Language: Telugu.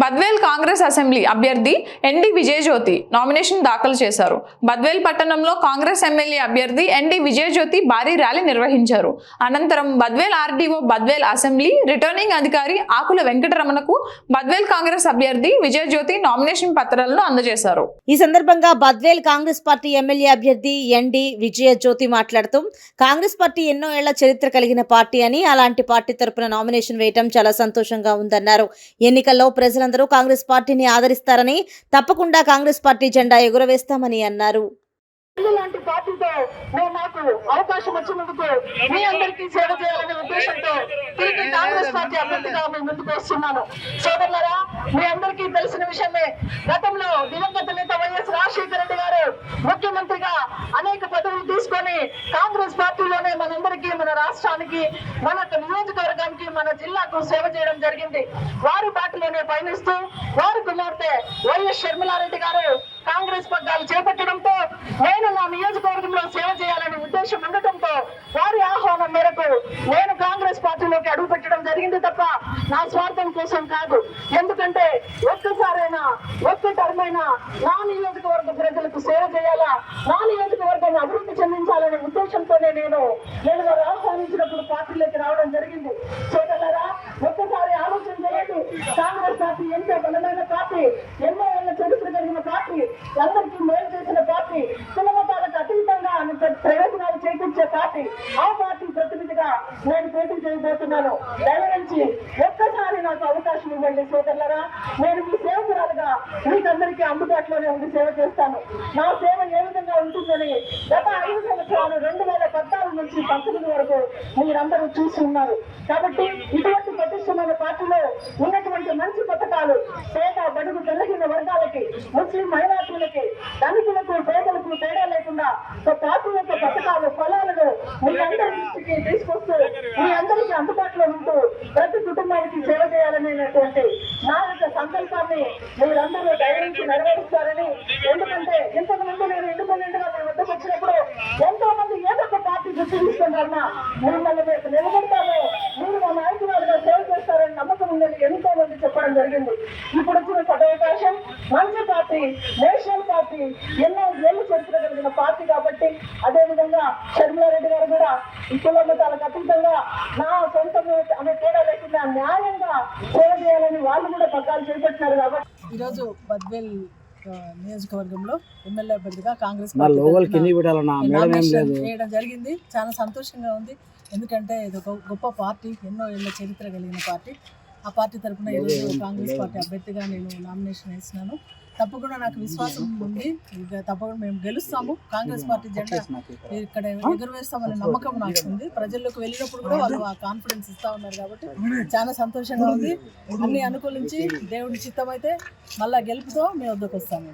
బద్వేల్ కాంగ్రెస్ అసెంబ్లీ అభ్యర్థి ఎన్డి విజయజ్యోతి నామినేషన్ దాఖలు చేశారు. బద్వేల్ పట్టణంలో కాంగ్రెస్ ఎమ్మెల్యే అభ్యర్థి ఎన్డి విజయజ్యోతి భారీ ర్యాలీ నిర్వహించారు. అనంతరం Badvel RDO Badvel assembly returning అధికారి ఆకుల వెంకటరమణకు బద్వేల్ కాంగ్రెస్ అభ్యర్థి విజయజ్యోతి నామినేషన్ పత్రాలను అందజేశారు. ఈ సందర్భంగా బద్వేల్ కాంగ్రెస్ పార్టీ ఎమ్మెల్యే అభ్యర్థి ఎన్డి విజయ జ్యోతి మాట్లాడుతూ కాంగ్రెస్ పార్టీ ఎన్నో ఏళ్ళ చరిత్ర కలిగిన పార్టీ అని అలాంటి పార్టీ తరపున నామినేషన్ వేయటం చాలా సంతోషంగా ఉందన్నారు. ఎన్నికల్లో ప్రజలందరూ కాంగ్రెస్ పార్టీని ఆదరిస్తారని తప్పకుండా కాంగ్రెస్ పార్టీ జెండా ఎగురవేస్తామని అన్నారు. లాంటి పార్టీతో మేము నాకు అవకాశం వచ్చినందుకు మీ అందరికీ సేవ చేయాలనే ఉద్దేశంతో తిరిగి కాంగ్రెస్ పార్టీ అభ్యర్థిగా మేము ముందుకు వస్తున్నాను. సోదరులరా మీ అందరికీ తెలిసిన విషయమే గతంలో దివంగత నేత వైఎస్ రాజశేఖర రెడ్డి గారు ముఖ్యమంత్రిగా అనేక పదవులు తీసుకొని కాంగ్రెస్ పార్టీలోనే మనందరికీ మన రాష్ట్రానికి మన నియోజకవర్గానికి మన జిల్లాకు సేవ చేయడం జరిగింది. వారి బాటలోనే పయనిస్తూ వారి కుమార్తె వైఎస్ షర్మిలారెడ్డి గారు కాంగ్రెస్ పగ్గాలు చేపట్టడంతో నేను నా నియోజకవర్గంలో సేవ చేయాలనే ఉద్దేశం ఉండటంతో వారి ఆహ్వానం మేరకు నేను కాంగ్రెస్ పార్టీలోకి అడుగు పెట్టడం జరిగింది తప్ప నా స్వార్థం కోసం కాదు. ఎందుకంటే ఒక్కసారైనా ఒక్క టర్మ్ అయినా నా నియోజకవర్గ ప్రజలకు సేవ చేయాలా నా నియోజకవర్గాన్ని అభివృద్ధి చెందించాలనే ఉద్దేశంతోనే నేను నేను వారు ఆహ్వానించినప్పుడు పార్టీలోకి రావడం జరిగింది సోదరులారా ఒక్కసారి ఆలోచన చేయండి కాంగ్రెస్ పార్టీ ఎంతో బలమైన పార్టీ ఎన్నో ఏళ్ళ చరిత్ర కలిగిన పార్టీ అందరికీ మేలు చేసిన పార్టీ కులమతాలకు అతీతంగా ప్రయోజనాలు చేకూర్చే పార్టీ ఆ పార్టీ ప్రతినిధిగా నేను పోటీ చేయబోతున్నాను. దయవరించి ఒక్కసారి నాకు అవకాశం ఇవ్వండి సోదరులరా. నేను మీ సేవకురాలుగా మీకందరికీ అందుబాటులోనే ఉండి సేవ చేస్తాను. నా సేవ ఏ విధంగా ఉంటుందని గత ఐదు సంవత్సరాలు రెండు వేల పద్నాలుగు నుంచి పంతొమ్మిది వరకు మీరందరూ చూసి ఉన్నారు. కాబట్టి ఇటువంటి పటిష్టమైన పార్టీలో ఉన్న పేద బడుగు తెల్లగిన వర్గాలకి ముస్లిం మైనార్టీలకి ధనికులకు పేదలకు తేడా లేకుండా యొక్క పథకాలు ఫలాలను మీ అందరి దృష్టికి తీసుకొస్తూ మీ అందరికీ అందుబాటులో ఉంటూ ప్రతి కుటుంబానికి సేవ చేయాలనేటువంటి నా యొక్క సంకల్పాన్ని మీరందరూ ధైర్యించి నెరవేరుస్తారని. ఎందుకంటే ఇంతకు ముందు నేను ఇండిపెండెంట్గా మీ వద్దకు వచ్చినప్పుడు ఎంతో మంది ఏదో ఒక పార్టీ గుర్తిస్తున్నారన్నా మీరు మన నిలబెడతాము మీరు మా నాయకురాలుగా సేవ చేస్తారని నమ్మకం ఉందని ఎంతో మంది చెప్పడం జరిగింది. ఇప్పుడు వచ్చిన సదవకాశం మంచి పార్టీ నేషనల్ పార్టీ ఎన్నో ఏళ్ళు చరిత్ర కలిగిన పార్టీ కాబట్టి అదేవిధంగా షర్మిలారెడ్డి గారు కూడా కులమతాలకు అతీతంగా నా సొంత అనే తేడా లేకుండా న్యాయంగా సేవ చేయాలని వాళ్ళు కూడా పగ్గాలు చేపట్టినారు కాబట్టి. ఈరోజు బద్వేల్ నియోజకవర్గంలో ఎమ్మెల్యే అభ్యర్థిగా కాంగ్రెస్ వేయడం జరిగింది. చాలా సంతోషంగా ఉంది. ఎందుకంటే ఇది ఒక గొప్ప పార్టీ ఎన్నో ఏళ్ళ చరిత్ర కలిగిన పార్టీ. ఆ పార్టీ తరఫున ఈరోజు కాంగ్రెస్ పార్టీ అభ్యర్థిగా నేను నామినేషన్ వేసినాను తప్పకుండా నాకు విశ్వాసం ఉంది. తప్పకుండా మేము గెలుస్తాము. కాంగ్రెస్ పార్టీ జెండా ఇక్కడ ఎగురవేస్తామనే నమ్మకం నాకు ఉంది ప్రజల్లోకి వెళ్ళినప్పుడు కూడా వాళ్ళు ఆ కాన్ఫిడెన్స్ ఇస్తా ఉన్నారు కాబట్టి చాలా సంతోషంగా ఉంది. అన్ని అనుకూలించి దేవుడి చిత్తం అయితే మళ్ళా గెలుపుతో మీ వద్దకు వస్తాను